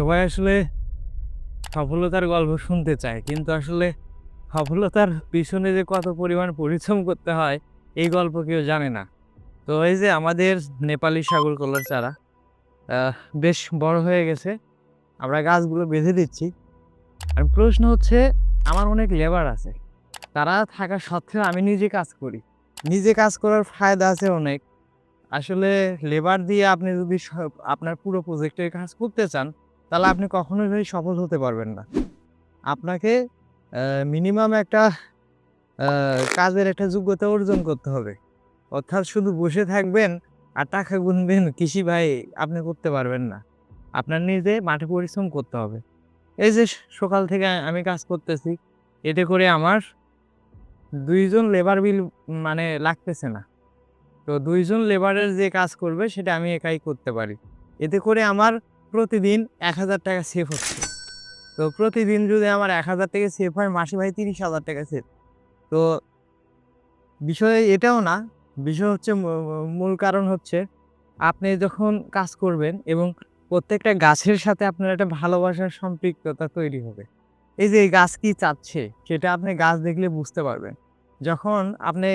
সবাই আসলে সফলতার গল্প শুনতে চায়, কিন্তু আসলে সফলতার পিছনে যে কত পরিমাণ পরিশ্রম করতে হয়, এই গল্প কেউ জানে না। তো এই যে আমাদের নেপালি সাগর কলার চারা বেশ বড় হয়ে গেছে। আমরা গাছগুলো বেঁধে দিচ্ছি। আর প্রশ্ন হচ্ছে, আমার অনেক লেবার আছে। তারা থাকা সত্ত্বেও আমি নিজে কাজ করি। নিজে কাজ করার ফায়দা আছে অনেক। আসলে লেবার দিয়ে আপনি যদি আপনার পুরো প্রজেক্টের কাজ করতে চান তাহলে আপনি কখনোই ভাই সফল হতে পারবেন না। আপনাকে মিনিমাম একটা কাজের একটা যোগ্যতা অর্জন করতে হবে। অর্থাৎ শুধু বসে থাকবেন আর টাকা গুনবেন কৃষি ভাই আপনি করতে পারবেন না। আপনার নিজে মাঠে পরিশ্রম করতে হবে। এই যে সকাল থেকে আমি কাজ করতেছি, এতে করে আমার দুইজন লেবার বিল মানে লাগতেছে না। তো দুইজন লেবারের যে কাজ করবে সেটা আমি একাই করতে পারি। এতে করে আমার প্রতিদিন এক হাজার টাকা সেভ হচ্ছে। তো প্রতিদিন যদি আমার এক হাজার টাকা সেভ হয়, মাসে ভাই তিরিশ হাজার টাকা সেভ তো বিষয় এটাও না, বিষয় হচ্ছে মূল কারণ হচ্ছে আপনি যখন কাজ করবেন এবং প্রত্যেকটা গাছের সাথে আপনার একটা ভালোবাসার সম্পৃক্ততা তৈরি হবে। এই যে এই গাছ কি চাচ্ছে, সেটা আপনি গাছ দেখলে বুঝতে পারবেন। যখন আপনি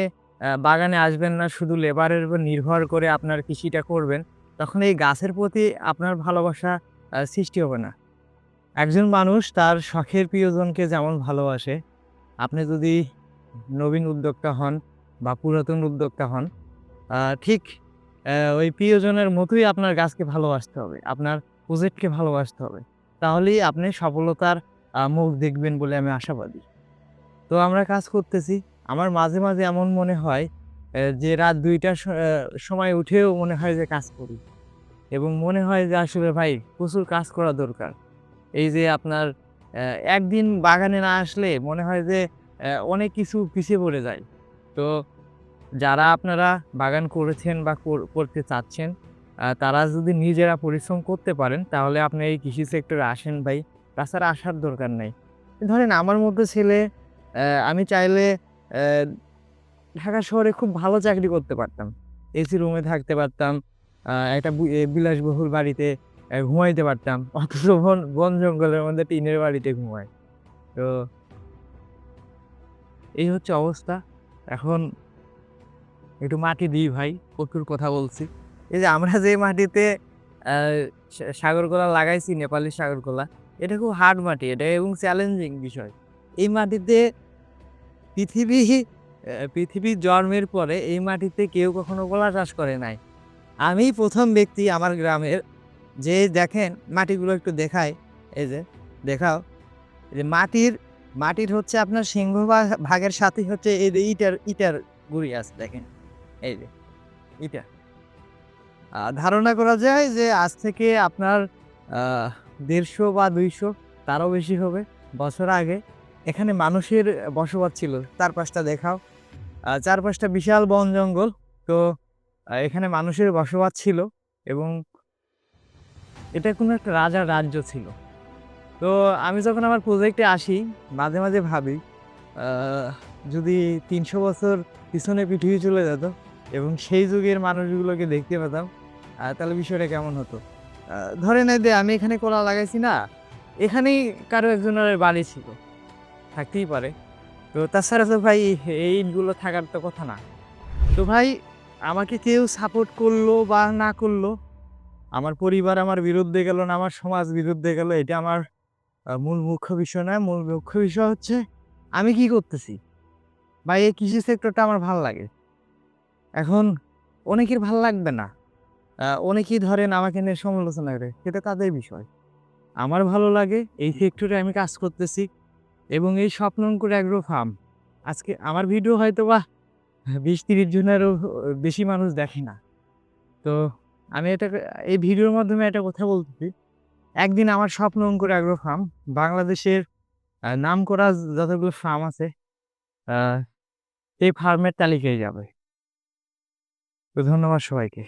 বাগানে আসবেন না, শুধু লেবারের উপর নির্ভর করে আপনার কৃষিটা করবেন তখন এই গাছের প্রতি আপনার ভালোবাসা সৃষ্টি হবে না। একজন মানুষ তার শখের প্রিয়জনকে যেমন ভালোবাসে, আপনি যদি নবীন উদ্যোক্তা হন বা পুরাতন উদ্যোক্তা হন ঠিক ওই প্রিয়জনের মতোই আপনার গাছকে ভালোবাসতে হবে, আপনার প্রজেক্টকে ভালোবাসতে হবে। তাহলেই আপনি সফলতার মুখ দেখবেন বলে আমি আশাবাদী। তো আমরা কাজ করতেছি। আমার মাঝে মাঝে এমন মনে হয় যে রাত দুইটার সময় উঠেও মনে হয় যে কাজ করি। এবং মনে হয় যে আসলে ভাই প্রচুর কাজ করা দরকার। এই যে আপনার একদিন বাগানে না আসলে মনে হয় যে অনেক কিছু পিছিয়ে পড়ে যায়। তো যারা আপনারা বাগান করেছেন বা কর- করতে চাচ্ছেন তারা যদি নিজেরা পরিশ্রম করতে পারেন, তাহলে আপনি এই কৃষি সেক্টরে আসেন ভাই। তাছাড়া আসার দরকার নাই। ধরেন আমার মতো ছেলে আমি চাইলে ঢাকা শহরে খুব ভালো চাকরি করতে পারতাম। এসি রুমে থাকতে পারতাম একটা বিলাসবহুল বাড়িতে ঘুমাইতে পারতাম। অথচ বন বন জঙ্গলের মধ্যে টিনের বাড়িতে ঘুমাই। তো এই হচ্ছে অবস্থা। এখন একটু মাটি দিই ভাই, প্রচুর কথা বলছি। এই যে আমরা যে মাটিতে সাগরকলা লাগাইছি, নেপালি সাগরকলা, এটা খুব হার্ড মাটি, এটা এবং চ্যালেঞ্জিং বিষয়। এই মাটিতে পৃথিবী পৃথিবীর জন্মের পরে এই মাটিতে কেউ কখনো কলা চাষ করে নাই। আমি প্রথম ব্যক্তি আমার গ্রামের যে দেখেন মাটিগুলো একটু দেখায় এই যে দেখাও। যে মাটির মাটির হচ্ছে আপনার সিংহ ভাগের সাথে হচ্ছে এই যে ইটার ইটার গুড়ি আছে দেখেন। এই যে ইটা। ধারণা করা যায় যে আজ থেকে আপনার দেড়শো বা দুইশো তারও বেশি হবে বছর আগে। এখানে মানুষের বসবাস ছিল চারপাশটা দেখাও। আহ, চারপাশটা বিশাল বন জঙ্গল। তো এখানে মানুষের বসবাস ছিল এবং এটা কোনো একটা রাজার রাজ্য ছিল। তো, আমি যখন আমার প্রজেক্টে আসি, মাঝে মাঝে ভাবি যদি তিনশো বছর পিছনে পৃথিবী চলে যেত এবং সেই যুগের মানুষগুলোকে দেখতে পেতাম তাহলে বিষয়টা কেমন হতো? ধরে নেই যে আমি এখানে কলা লাগাইছি না, এখানেই কারও একজনের বাড়ি ছিল, থাকতেই পারে। তো তাছাড়া তো ভাই এইগুলো থাকার তো কথা না। তো ভাই, আমাকে কেউ সাপোর্ট করল বা না করল, আমার পরিবার আমার বিরুদ্ধে গেল না, আমার সমাজ বিরুদ্ধে গেল, এটা আমার মূল মুখ্য বিষয় নয়, মূল মুখ্য বিষয় হচ্ছে আমি কি করতেছি? ভাই, এই কৃষি সেক্টরটা আমার ভালো লাগে। এখন অনেকের ভালো লাগবে না। অনেকেই ধরেন আমাকে নিয়ে সমালোচনা করে, সেটা তাদের বিষয়। আমার ভালো লাগে, এই সেক্টরে আমি কাজ করতেছি। এবং এই স্বপ্নঙ্কুর অ্যাগ্রো ফার্ম। আজকে আমার ভিডিও হয়তো বা বিশ তিরিশ জনেরও বেশি মানুষ দেখে না। তো আমি এটা এই ভিডিওর মাধ্যমে একটা কথা বলতেছি। একদিন আমার স্বপ্ন অঙ্কুর অ্যাগ্রো ফার্ম, বাংলাদেশের নাম করা যতগুলো ফার্ম আছে সেই ফার্মের তালিকায় যাবে। তো ধন্যবাদ সবাইকে।